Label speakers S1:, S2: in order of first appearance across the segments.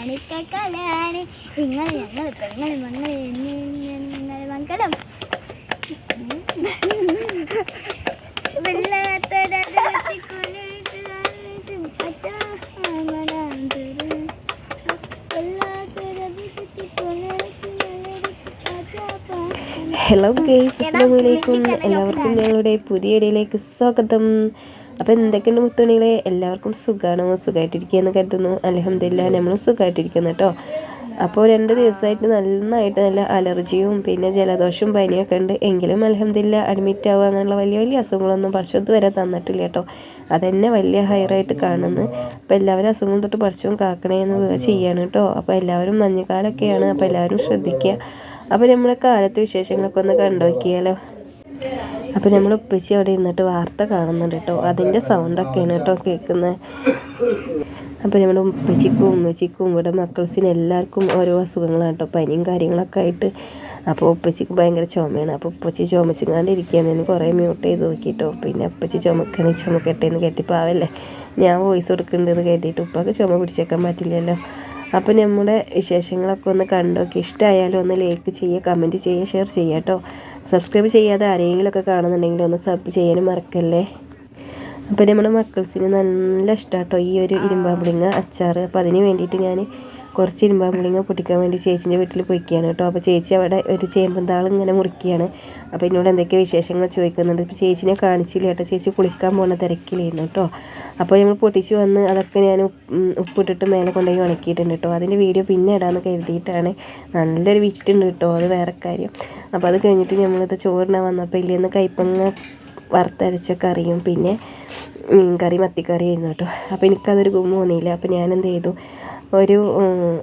S1: മാണിക്കലാണ് നിങ്ങൾ ഞങ്ങൾ പെങ്ങൾ മങ്ങൾ നിങ്ങൾ മംഗളം
S2: ഹലോ ഗേസ് അസ്ലാമലൈക്കും എല്ലാവർക്കും ഞങ്ങളുടെ പുതിയ ഇടയിലേക്ക് സ്വാഗതം. അപ്പോൾ എന്തൊക്കെയുണ്ട് മുത്തുണികളെ എല്ലാവർക്കും സുഖമാണോ സുഖമായിട്ടിരിക്കുകയെന്ന് കരുതുന്നു. അലഹമില്ല നമ്മളും സുഖമായിട്ടിരിക്കുന്നു കേട്ടോ. അപ്പോൾ രണ്ട് ദിവസമായിട്ട് നന്നായിട്ട് നല്ല അലർജിയും പിന്നെ ജലദോഷവും പനിയൊക്കെ ഉണ്ട്. എങ്കിലും അലഹമില്ല അഡ്മിറ്റ് ആവുക അങ്ങനെയുള്ള വലിയ വലിയ അസുഖങ്ങളൊന്നും പഠിച്ചത് വരെ തന്നിട്ടില്ല കേട്ടോ. അതെന്നെ വലിയ ഹയറായിട്ട് കാണുന്നു. അപ്പോൾ എല്ലാവരും അസുഖം തൊട്ട് പഠിച്ചും കാക്കണേന്ന് ചെയ്യാണ് കേട്ടോ. അപ്പോൾ എല്ലാവരും മഞ്ഞക്കാലൊക്കെയാണ് അപ്പോൾ എല്ലാവരും ശ്രദ്ധിക്കുക. അപ്പോൾ നമ്മുടെ കാലത്ത് വിശേഷങ്ങളൊക്കെ ഒന്ന് കണ്ടു അപ്പോൾ നമ്മൾ ഉപ്പച്ചി അവിടെ ഇരുന്നിട്ട് വാർത്ത കാണുന്നുണ്ട് കേട്ടോ. അതിന്റെ സൗണ്ടൊക്കെയാണ് കേട്ടോ കേൾക്കുന്നത്. അപ്പോൾ നമ്മുടെ ഉപ്പച്ചിക്കും ഉമ്മച്ചിക്കും ഇവിടെ മക്കൾസിന് എല്ലാവർക്കും ഓരോ അസുഖങ്ങളാണ് കേട്ടോ പനിയും കാര്യങ്ങളൊക്കെ ആയിട്ട് അപ്പോൾ ഉപ്പച്ചിക്ക് ഭയങ്കര ചുമയാണ്. അപ്പോൾ ഉപ്പച്ചി ചുമച്ചിങ്ങാണ്ടിരിക്കുകയാണ് ഞാൻ കുറേ മ്യൂട്ട് ചെയ്ത് നോക്കിയിട്ടോ പിന്നെ ഉപ്പച്ചി ചുമക്കണേ ചുമക്കട്ടെ എന്ന് കരുതി ഞാൻ വോയിസ് കൊടുക്കുന്നുണ്ടെന്ന് കരുതിയിട്ട് ഉപ്പൊക്കെ ചുമ പിടിച്ചേക്കാൻ പറ്റില്ലല്ലോ. അപ്പോൾ നമ്മുടെ വിശേഷങ്ങളൊക്കെ ഒന്ന് കണ്ടോക്കി. ഇഷ്ടമായാലും ഒന്ന് ലൈക്ക് ചെയ്യുക കമന്റ് ചെയ്യുക ഷെയർ ചെയ്യുക കേട്ടോ സബ്സ്ക്രൈബ് ചെയ്യാതെ ആരെങ്കിലുമൊക്കെ കാണുന്നുണ്ടെങ്കിൽ ഒന്ന് സബ് ചെയ്യാനും മറക്കല്ലേ? അപ്പോൾ നമ്മുടെ മക്കൾസിന് നല്ല ഇഷ്ടമാട്ടോ ഈ ഒരു ഇരുമ്പാമ്പുളിങ്ങ അച്ചാർ അപ്പോൾ അതിന് വേണ്ടിയിട്ട് ഞാൻ കുറച്ച് ഇരുമ്പാമ്പുളിങ്ങ പൊട്ടിക്കാൻ വേണ്ടി ചേച്ചീന്റെ വീട്ടിൽ പോയിക്കുകയാണ് കേട്ടോ. അപ്പോൾ ചേച്ചി അവിടെ ഒരു ചേമ്പന്താൾ ഇങ്ങനെ മുറിക്കുകയാണ് അപ്പോൾ എന്നോട് എന്തൊക്കെ വിശേഷങ്ങൾ ചോദിക്കുന്നുണ്ട്. ഇപ്പോൾ ചേച്ചിനെ കാണിച്ചില്ല കേട്ടോ. ചേച്ചി കുളിക്കാൻ പോകുന്ന തിരക്കിലായിരുന്നു കേട്ടോ. അപ്പോൾ നമ്മൾ പൊട്ടിച്ച് വന്ന് അതൊക്കെ ഞാൻ ഉപ്പിട്ടിട്ട് മേലെ കൊണ്ടുപോയി ഉണക്കിയിട്ടുണ്ട് കേട്ടോ. അതിന്റെ വീഡിയോ പിന്നെ ഇടാമെന്ന് കരുതിയിട്ടാണ്. നല്ലൊരു വിറ്റുണ്ട് കേട്ടോ. അത് വേറെ കാര്യം. അപ്പോൾ അത് കഴിഞ്ഞിട്ട് നമ്മളിത് ചോറിനാൻ വന്നപ്പോൾ ഇല്ലേന്ന് കൈപ്പങ്ങ വറുത്തരച്ച കറിയും പിന്നെ മീൻ കറി മത്തിക്കറി ആയിരുന്നു കേട്ടോ. അപ്പോൾ എനിക്കതൊരു ഗുമ്മ തോന്നിയില്ല. അപ്പോൾ ഞാൻ എന്ത് ചെയ്തു ഒരു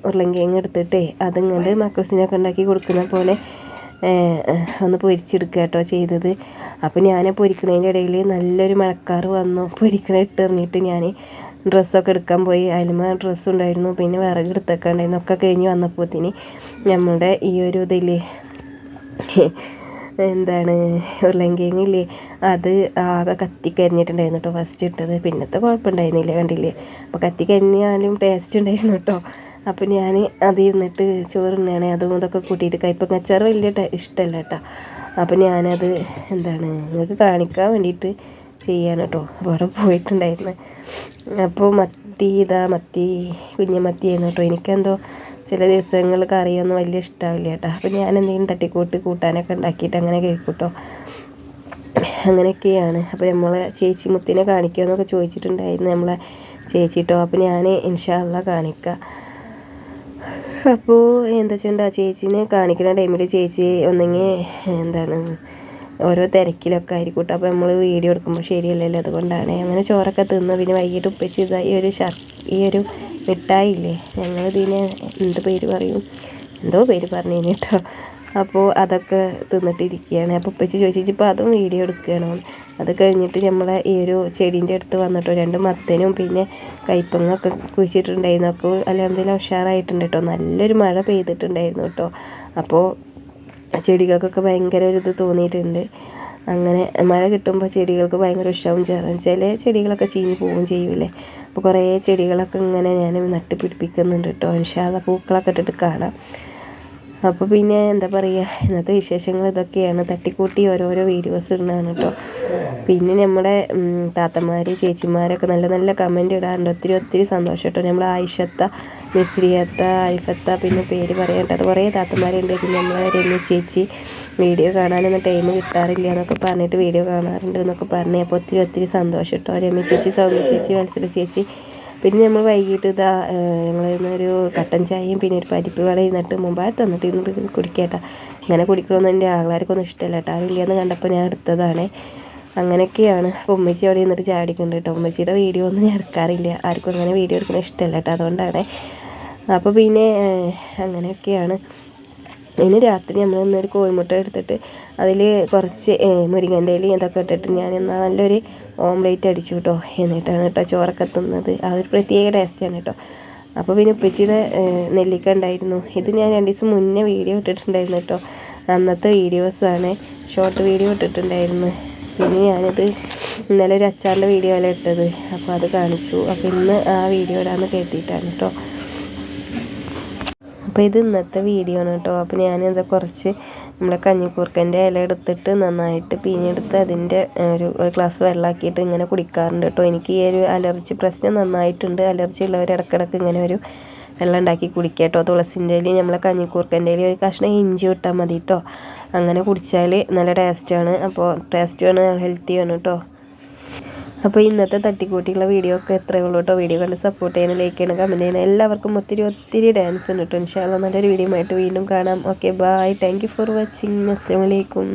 S2: ഉരുളങ്കിഴങ്ങ് എടുത്തിട്ടേ അതിങ്ങോട്ട് മക്കൾസിനൊക്കെ ഉണ്ടാക്കി കൊടുക്കുന്ന പോലെ ഒന്ന് പൊരിച്ചെടുക്കുക കേട്ടോ ചെയ്തത്. അപ്പോൾ ഞാൻ പൊരിക്കണതിന്റെ ഇടയിൽ നല്ലൊരു മഴക്കാറ് വന്നു. പൊരിക്കണ ഇട്ടെറിഞ്ഞിട്ട് ഞാൻ ഡ്രസ്സൊക്കെ എടുക്കാൻ പോയി. അതിലുമ ഡ്രസ്സ് ഉണ്ടായിരുന്നു പിന്നെ വിറക് എടുത്തൊക്കെ ഉണ്ടായിരുന്നു. ഒക്കെ കഴിഞ്ഞ് വന്നപ്പോഴത്തേന് നമ്മുടെ ഈ ഒരു ഇതിൽ എന്താണ് ഉരുളങ്കിഴങ്ങില്ലേ അത് ആകെ കത്തി കത്തിക്കരിഞ്ഞിട്ടുണ്ടായിരുന്നു കേട്ടോ ഫസ്റ്റ് ഇട്ടത്. പിന്നത്തെ കുഴപ്പമുണ്ടായിരുന്നില്ല കണ്ടില്ലേ? അപ്പോൾ കത്തിക്കരിഞ്ഞാലും ടേസ്റ്റ് ഉണ്ടായിരുന്നു കേട്ടോ അപ്പോൾ ഞാൻ അതിൽ നിന്നിട്ട് ചോറുണ്ണാണ് അതും ഇതൊക്കെ കൂട്ടിയിട്ട് കയ്പങ്ങ അച്ചാറ് വലിയ ഇഷ്ടമല്ല കേട്ടോ അപ്പോൾ ഞാനത് എന്താണ് നിങ്ങൾക്ക് കാണിക്കാൻ വേണ്ടിയിട്ട് ചെയ്യാണ് കേട്ടോ അപ്പോൾ അവിടെ പോയിട്ടുണ്ടായിരുന്നു. അപ്പോൾ മത്തി ഇതാ മത്തി കുഞ്ഞമത്തി ആയിരുന്നു കേട്ടോ എനിക്കെന്തോ ചില ദിവസങ്ങൾ കറിയൊന്നും വലിയ ഇഷ്ടമാവില്ല കേട്ടോ അപ്പോൾ ഞാൻ എന്തെങ്കിലും തട്ടിക്കൂട്ട് കൂട്ടാനൊക്കെ ഉണ്ടാക്കിയിട്ട് അങ്ങനെ കഴിക്കൂട്ടോ അങ്ങനെയൊക്കെയാണ്. അപ്പോൾ നമ്മൾ ചേച്ചി മുത്തിനെ കാണിക്കുമെന്നൊക്കെ ചോദിച്ചിട്ടുണ്ടായിരുന്നു നമ്മളെ ചേച്ചിട്ടോ അപ്പോൾ ഞാൻ ഇൻഷാല്ല കാണിക്കാം. അപ്പോൾ എന്താ വെച്ചാൽ ചേച്ചീനെ കാണിക്കുന്ന ടൈമിൽ ചേച്ചി ഒന്നെങ്കിൽ എന്താണ് ഓരോ തിരക്കിലൊക്കെ ആയിരിക്കും അപ്പോൾ നമ്മൾ വീഡിയോ എടുക്കുമ്പോൾ ശരിയല്ലല്ലോ. അതുകൊണ്ടാണ് അങ്ങനെ ചോറൊക്കെ തിന്ന്. പിന്നെ വൈകിട്ട് ഉപ്പിച്ച് ഈ ഒരു ഷർ ഈ ഒരു മിഠായില്ലേ? ഞങ്ങളിതിനെ എന്ത് പേര് പറയും? എന്തോ പേര് പറഞ്ഞു കേട്ടോ അപ്പോൾ അതൊക്കെ തിന്നിട്ടിരിക്കുകയാണ്. അപ്പോൾ ഉപ്പച്ചി ചോദിച്ചു ഇപ്പോൾ അതും വീഡിയോ എടുക്കുകയാണോ? അത് കഴിഞ്ഞിട്ട് നമ്മളെ ഈ ഒരു ചെടീന്റെ അടുത്ത് വന്നിട്ടോ രണ്ട് മത്തനും പിന്നെ കയ്പങ്ങൊക്കെ കുഴിച്ചിട്ടുണ്ടായിരുന്നു. ഒക്കെ അലഹമ്മദില്ല ഉഷാറായിട്ടുണ്ട് കേട്ടോ. നല്ലൊരു മഴ പെയ്തിട്ടുണ്ടായിരുന്നു കേട്ടോ. അപ്പോൾ ചെടികൾക്കൊക്കെ ഭയങ്കര ഒരു ഇത് തോന്നിയിട്ടുണ്ട്. അങ്ങനെ മഴ കിട്ടുമ്പോൾ ചെടികൾക്ക് ഭയങ്കര ഉഷാവും ചേർന്ന് ചില ചെടികളൊക്കെ ചീഞ്ഞ് പോവുകയും ചെയ്യൂലേ അപ്പോൾ കുറേ ചെടികളൊക്കെ ഇങ്ങനെ ഞാൻ നട്ടുപിടിപ്പിക്കുന്നുണ്ട് കേട്ടോ. അനുഷാദ പൂക്കളൊക്കെ ഇട്ടിട്ട് കാണാം. അപ്പോൾ പിന്നെ എന്താ പറയുക ഇന്നത്തെ വിശേഷങ്ങൾ ഇതൊക്കെയാണ്. തട്ടിക്കൂട്ടി ഓരോരോ വീഡിയോസ് ഇടുന്നതാണ് കേട്ടോ പിന്നെ നമ്മുടെ താത്തമാർ ചേച്ചിമാരൊക്കെ നല്ല നല്ല കമന്റ് ഇടാറുണ്ട്. ഒത്തിരി ഒത്തിരി സന്തോഷം കേട്ടോ നമ്മൾ ആയിഷത്ത മിസ്രിയത്ത അരിഫത്ത പിന്നെ പേര് പറയാൻ അത് കുറേ താത്തമാരുണ്ട്. പിന്നെ നമ്മളെ രമ്യ ചേച്ചി വീഡിയോ കാണാനൊന്നും ടൈം കിട്ടാറില്ല എന്നൊക്കെ പറഞ്ഞിട്ട് വീഡിയോ കാണാറുണ്ട് എന്നൊക്കെ പറഞ്ഞു. അപ്പോൾ ഒത്തിരി ഒത്തിരി സന്തോഷം കേട്ടോ രമ്യ ചേച്ചി സൗമ്യ ചേച്ചി വത്സല ചേച്ചി പിന്നെ നമ്മൾ വൈകിട്ട് ഇതാ ഞങ്ങൾ ഇന്നൊരു കട്ടൻ ചായയും പിന്നെ ഒരു പരിപ്പ് വടയും നട്ട് മുമ്പായി തന്നിട്ട് ഇന്ന് കുടിക്കേട്ടാ. ഇങ്ങനെ കുടിക്കണമെന്ന് എന്റെ ആൾക്കാർക്കൊന്നും ഇഷ്ടമല്ല കേട്ടോ. ആരും ഇല്ലയെന്ന് കണ്ടപ്പോൾ ഞാൻ എടുത്തതാണ്. അങ്ങനെയൊക്കെയാണ്. അപ്പോൾ ഉമ്മച്ചി അവിടെ നിന്നിട്ട് ചാടിക്കുന്നുണ്ട് കേട്ടോ. ഉമ്മച്ചിയുടെ വീഡിയോ ഒന്നും ഞാൻ എടുക്കാറില്ല. ആർക്കും അങ്ങനെ വീഡിയോ എടുക്കുന്ന ഇഷ്ടമല്ല കേട്ടോ. അതുകൊണ്ടാണ്. അപ്പോൾ പിന്നെ അങ്ങനെയൊക്കെയാണ്. അതിന് രാത്രി നമ്മൾ ഇന്നൊരു കോഴിമുട്ട എടുത്തിട്ട് അതിൽ കുറച്ച് മുരിങ്ങന്റെ ഇല ഇതൊക്കെ ഇട്ടിട്ട് ഞാൻ എന്നാൽ നല്ലൊരു ഓംലേറ്റ് അടിച്ചു കേട്ടോ എന്നിട്ടാണ് കേട്ടോ ചോറൊക്കെ തിന്നത്. ഒരു പ്രത്യേക ടേസ്റ്റാണ് കേട്ടോ അപ്പോൾ പിന്നെ ഉപ്പച്ചിയുടെ നെല്ലിക്ക ഉണ്ടായിരുന്നു. ഇത് ഞാൻ രണ്ട് ദിവസം മുന്നേ വീഡിയോ ഇട്ടിട്ടുണ്ടായിരുന്നു കേട്ടോ അന്നത്തെ വീഡിയോസാണ് ഷോർട്ട് വീഡിയോ ഇട്ടിട്ടുണ്ടായിരുന്നു. പിന്നെ ഞാനിത് ഇന്നലെ ഒരു അച്ചാറിന്റെ വീഡിയോ അല്ല ഇട്ടത്. അപ്പോൾ അത് കാണിച്ചു. അപ്പോൾ ഇന്ന് ആ വീഡിയോ ഇടാമെന്ന് കരുതിയിട്ടാണ് കേട്ടോ അപ്പോൾ ഇത് ഇന്നത്തെ വീഡിയോ ആണ് കേട്ടോ. അപ്പോൾ ഞാനെന്താ കുറച്ച് നമ്മുടെ കഞ്ഞിക്കൂർക്കന്റെ ഇല എടുത്തിട്ട് നന്നായിട്ട് പിഴിഞ്ഞെടുത്ത് അതിന്റെ ഒരു ഒരു ഗ്ലാസ് വെള്ളമാക്കിയിട്ട് ഇങ്ങനെ കുടിക്കാറുണ്ട് കേട്ടോ. എനിക്ക് ഈ ഒരു അലർജി പ്രശ്നം നന്നായിട്ടുണ്ട്. അലർജി ഉള്ളവർ ഇടക്കിടക്ക് ഇങ്ങനെ ഒരു വെള്ളം ഉണ്ടാക്കി കുടിക്കുക കേട്ടോ. തുളസിന്റെ ഇല നമ്മളെ കഞ്ഞിക്കൂർക്കന്റെ ഇല ഒരു കഷ്ണം ഇഞ്ചി ഇട്ടാൽ മതി കേട്ടോ. അങ്ങനെ കുടിച്ചാൽ നല്ല ടേസ്റ്റാണ് അപ്പോൾ ടേസ്റ്റുമാണ് ഹെൽത്തിയാണ് കേട്ടോ. അപ്പോൾ ഇന്നത്തെ തട്ടിക്കൂട്ടിയുള്ള വീഡിയോ ഒക്കെ എത്രയേ ഉള്ളൂ കേട്ടോ. വീഡിയോ കണ്ട് സപ്പോർട്ട് ചെയ്യണം ലൈക്ക് ചെയ്യണം കമന്റ് ചെയ്യണം എല്ലാവർക്കും ഒത്തിരി ഒത്തിരി ഡാൻസ് ഉണ്ട് കേട്ടോ. ഇൻഷാല്ല നല്ലൊരു വീഡിയോ ആയിട്ട് വീണ്ടും കാണാം. Okay bye thank for watching അസ്സാം വലൈക്കും